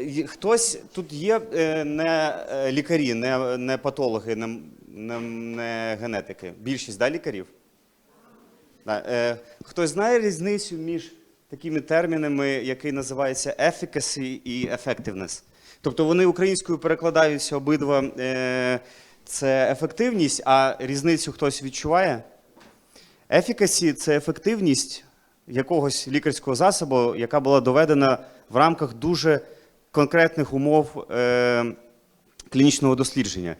Є- Хтось тут є е, не е, лікарі, не, не патологи, не, не, не генетики. Більшість да, лікарів? Да. Е, Хтось знає різницю між такими термінами, який називається efficacy і effectiveness? Тобто вони українською перекладаються обидва е, це ефективність, а різницю хтось відчуває? Efficacy – це ефективність якогось лікарського засобу, яка була доведена в рамках дуже конкретних умов е, клінічного дослідження.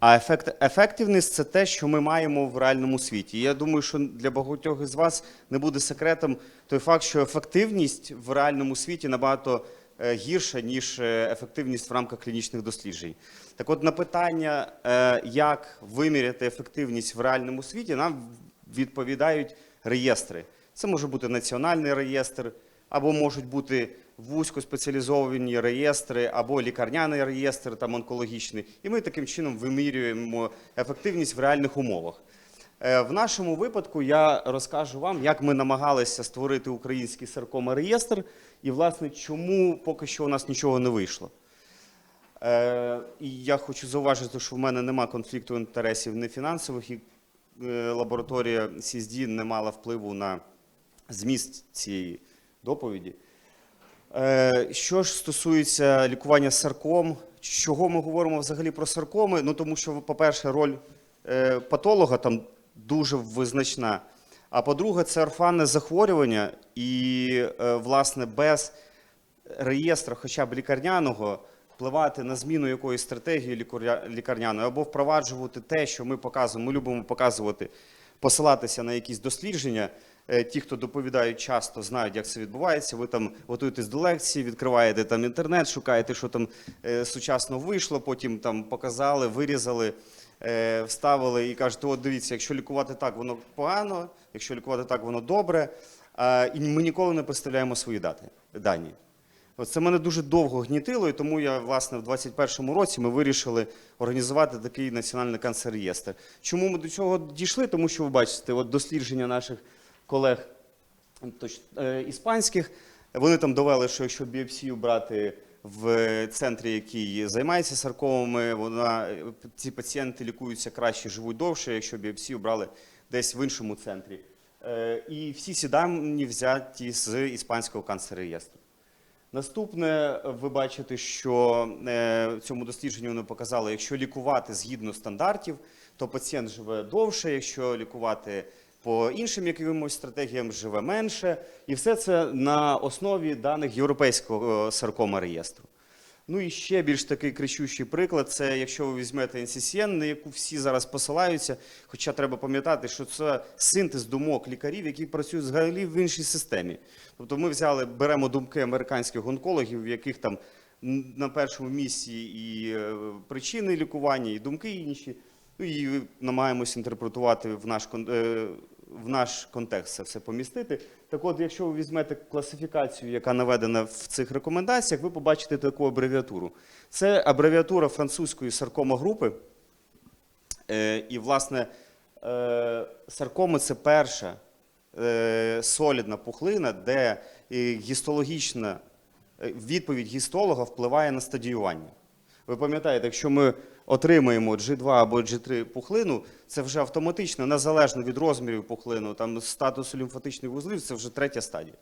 А ефект, ефективність це те, що ми маємо в реальному світі. Я думаю, що для багатьох із вас не буде секретом той факт, що ефективність в реальному світі набагато е, гірша, ніж е, ефективність в рамках клінічних досліджень. Так от на питання, е, як виміряти ефективність в реальному світі, нам відповідають реєстри. Це може бути національний реєстр, або можуть бути вузькоспеціалізовані реєстри, або лікарняний реєстр там онкологічний. І ми таким чином вимірюємо ефективність в реальних умовах. Е, В нашому випадку я розкажу вам, як ми намагалися створити український саркома-реєстр, і, власне, чому поки що у нас нічого не вийшло. Е, І я хочу зауважити, що в мене нема конфлікту інтересів не фінансових, і е, лабораторія CSD не мала впливу на зміст цієї доповіді. Е, Що ж стосується лікування сарком, чого ми говоримо взагалі про саркоми? Ну тому що, по-перше, роль е, патолога там дуже визначна. А по-друге, це орфанне захворювання, і, е, власне, без реєстру, хоча б лікарняного, впливати на зміну якоїсь стратегії лікарняної або впроваджувати те, що ми показуємо. Ми любимо показувати, посилатися на якісь дослідження. Е, Ті, хто доповідають часто, знають, як це відбувається. Ви там готуєтесь до лекції, відкриваєте там інтернет, шукаєте, що там е, сучасно вийшло, потім там показали, вирізали, е, вставили і кажете: от дивіться, якщо лікувати так, воно погано, якщо лікувати так, воно добре. І ми ніколи не представляємо свої дати, дані. Це мене дуже довго гнітило, і тому я, власне, в 2021 році ми вирішили організувати такий національний канцер-реєстр. Чому ми до цього дійшли? Тому що ви бачите, от дослідження наших колег е, іспанських, вони там довели, що якщо біопсію брати в центрі, який займається саркомами, вона, ці пацієнти лікуються краще, живуть довше, якщо біопсію брали десь в іншому центрі. Е, І всі ці дані взяті з іспанського канцер-реєстру. Наступне, ви бачите, що е, в цьому дослідженні вони показали, якщо лікувати згідно стандартів, то пацієнт живе довше, якщо лікувати по іншим якимось стратегіям, живе менше. І все це на основі даних європейського е, саркома реєстру. Ну і ще більш такий кричущий приклад це якщо ви візьмете NCCN, на яку всі зараз посилаються. Хоча треба пам'ятати, що це синтез думок лікарів, які працюють взагалі в іншій системі. Тобто ми взяли, беремо думки американських онкологів, в яких там на першому місці і е, причини лікування, і думки інші. Ну і намагаємося інтерпретувати в наш е, в наш контекст це все помістити. Так от, якщо ви візьмете класифікацію, яка наведена в цих рекомендаціях, ви побачите таку абревіатуру. Це абревіатура французької саркомогрупи. Е, І, власне, е, саркоми це перша солідна пухлина, де гістологічна відповідь гістолога впливає на стадіювання. Ви пам'ятаєте, якщо ми отримаємо G2 або G3 пухлину, це вже автоматично, незалежно від розмірів пухлину, там статусу лімфатичних вузлів, це вже третя стадія.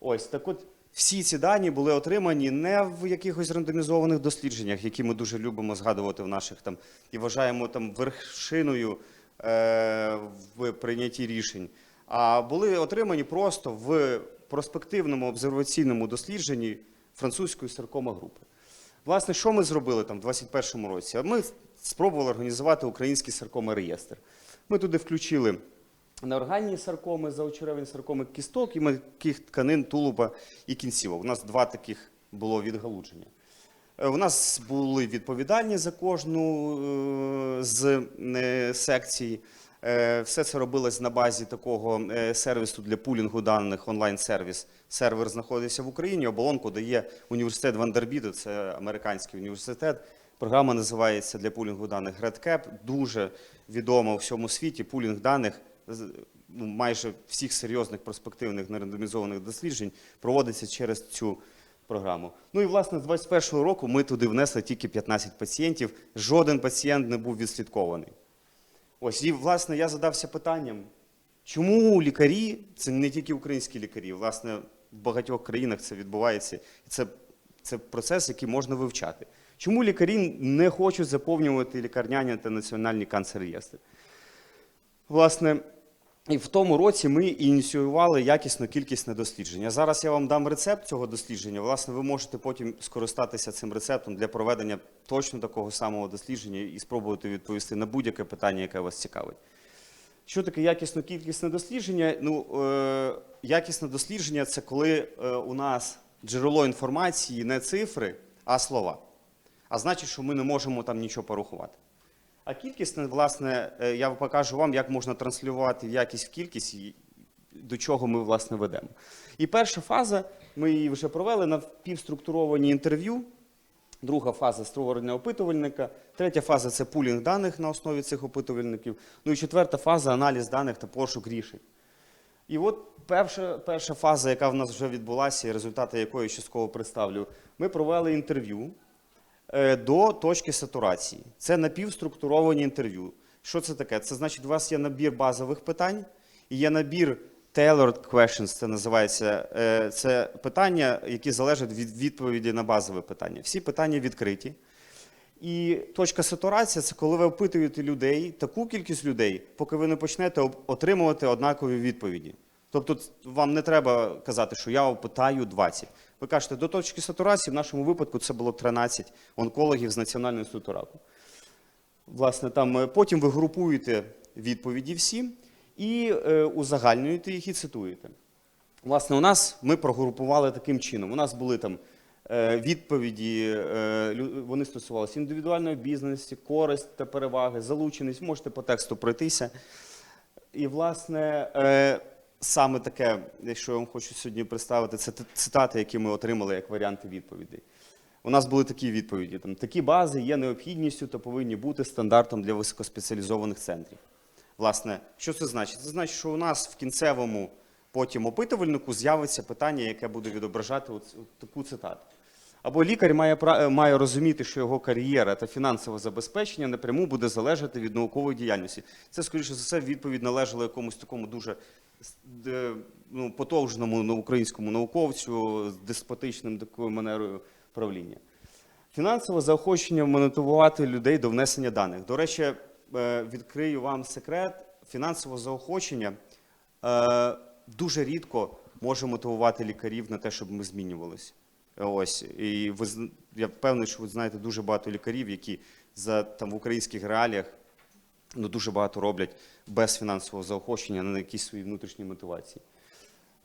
Ось так от всі ці дані були отримані не в якихось рандомізованих дослідженнях, які ми дуже любимо згадувати в наших там і вважаємо там вершиною е, в прийнятті рішень, а були отримані просто в проспективному обсерваційному дослідженні французької саркома групи. Власне, що ми зробили там в 2021 році? Ми спробували організувати український саркома реєстр. Ми туди включили неорганні саркоми, заочеревні саркоми кісток і м'яких тканин, тулуба і кінцівок. У нас два таких було відгалудження. Е, У нас були відповідальні за кожну е, з е, секцій. Все це робилось на базі такого е, сервісу для пулінгу даних, онлайн-сервіс. Сервер знаходиться в Україні, оболонку дає університет Вандербіду, це американський університет. Програма називається для пулінгу даних RedCap. Дуже відома у всьому світі. Пулінг даних ну, майже всіх серйозних перспективних нерандомізованих досліджень проводиться через цю програму. Ну і власне з 21-го року ми туди внесли тільки 15 пацієнтів. Жоден пацієнт не був відслідкований. Ось і власне я задався питанням, чому лікарі, це не тільки українські лікарі, власне, в багатьох країнах це відбувається. Це, це процес, який можна вивчати. Чому лікарі не хочуть заповнювати лікарняні та національні канцер-реєстри? Власне, і в тому році ми ініціювали якісне кількісне дослідження. Зараз я вам дам рецепт цього дослідження. Власне, ви можете потім скористатися цим рецептом для проведення точно такого самого дослідження і спробувати відповісти на будь-яке питання, яке вас цікавить. Що таке якісно кількісне дослідження? Ну, е, якісне дослідження це коли е, у нас джерело інформації не цифри, а слова. А значить, що ми не можемо там нічого порахувати. А кількісне, власне, е, я покажу вам, як можна транслювати якість в кількість до чого ми власне ведемо. І перша фаза, ми її вже провели на півструктуровані інтерв'ю. Друга фаза створення опитувальника. Третя фаза це пулінг даних на основі цих опитувальників. Ну і четверта фаза аналіз даних та пошук рішень. І от перша, перша фаза, яка в нас вже відбулася, і результати якої частково представлю, ми провели інтерв'ю до точки сатурації. Це напівструктуровані інтерв'ю. Що це таке? Це значить, у вас є набір базових питань і є набір tailored questions, це називається. Е, Це питання, які залежать від відповіді на базове питання. Всі питання відкриті. І точка сатурації це коли ви опитуєте людей, таку кількість людей, поки ви не почнете отримувати однакові відповіді. Тобто вам не треба казати, що я опитаю 20. Ви кажете, до точки сатурації в нашому випадку це було 13 онкологів з Національного інституту раку. Власне, там е, потім ви групуєте відповіді всі і е, узагальнюєте їх і цитуєте. Власне, у нас ми прогрупували таким чином. У нас були там е, відповіді, е, вони стосувалися індивідуальної бізнесу, користь та переваги, залученість. Можете по тексту пройтися. І, власне, е, саме таке, що я вам хочу сьогодні представити, це цитати, які ми отримали як варіанти відповідей. У нас були такі відповіді: там, такі бази є необхідністю та повинні бути стандартом для високоспеціалізованих центрів. Власне, що це значить? Це значить, що у нас в кінцевому потім опитувальнику з'явиться питання, яке буде відображати таку цитату. Або лікар має, е, має розуміти, що його кар'єра та фінансове забезпечення напряму буде залежати від наукової діяльності. Це, скоріше за все, відповідь належала якомусь такому дуже ну, потужному українському науковцю з деспотичним такою манерою правління. Фінансове заохочення монетувати людей до внесення даних. До речі, е, відкрию вам секрет. Фінансове заохочення е, дуже рідко може мотивувати лікарів на те, щоб ми змінювалися. Ось і ви я впевнений, що ви знаєте дуже багато лікарів, які за там в українських реаліях ну дуже багато роблять без фінансового заохочення на якісь свої внутрішні мотивації.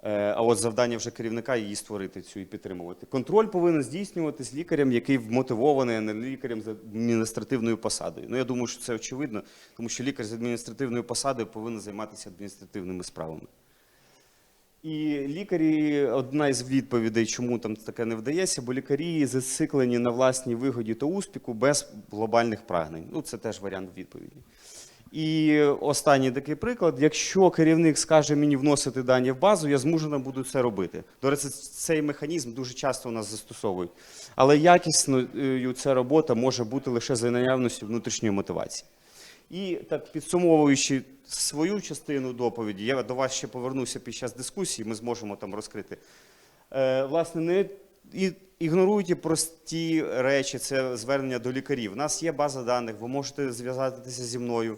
Е, А от завдання вже керівника її створити цю і підтримувати. Контроль повинен здійснюватись лікарем, який вмотивований, не лікарем з адміністративною посадою. Ну я думаю, що це очевидно, тому що лікар з адміністративною посадою повинен займатися адміністративними справами. І лікарі одна із відповідей, чому там таке не вдається, бо лікарі зациклені на власній вигоді та успіху без глобальних прагнень. Ну, це теж варіант відповіді. І останній такий приклад: якщо керівник скаже мені вносити дані в базу, я змушена буду це робити. До речі, цей механізм дуже часто у нас застосовують. Але якісною ця робота може бути лише за наявністю внутрішньої мотивації. І так підсумовуючи свою частину доповіді, я до вас ще повернуся під час дискусії, ми зможемо там розкрити. Е, власне, не ігноруйте прості речі, це звернення до лікарів. У нас є база даних, ви можете зв'язатися зі мною.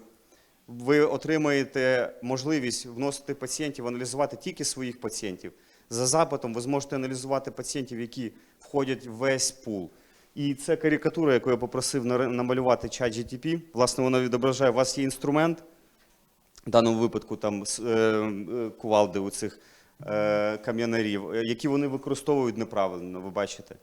Ви отримаєте можливість вносити пацієнтів, аналізувати тільки своїх пацієнтів. За запитом ви зможете аналізувати пацієнтів, які входять в весь пул. І це карикатура, яку я попросив намалювати чат GTP. Власне, вона відображає, у вас є інструмент, в даному випадку там е, е, кувалди у цих е, кам'янарів, які вони використовують неправильно, ви бачите.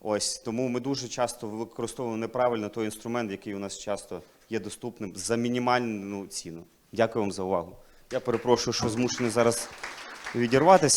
Ось тому ми дуже часто використовуємо неправильно той інструмент, який у нас часто є доступним за мінімальну ціну. Дякую вам за увагу. Я перепрошую, що змушений зараз відірватися.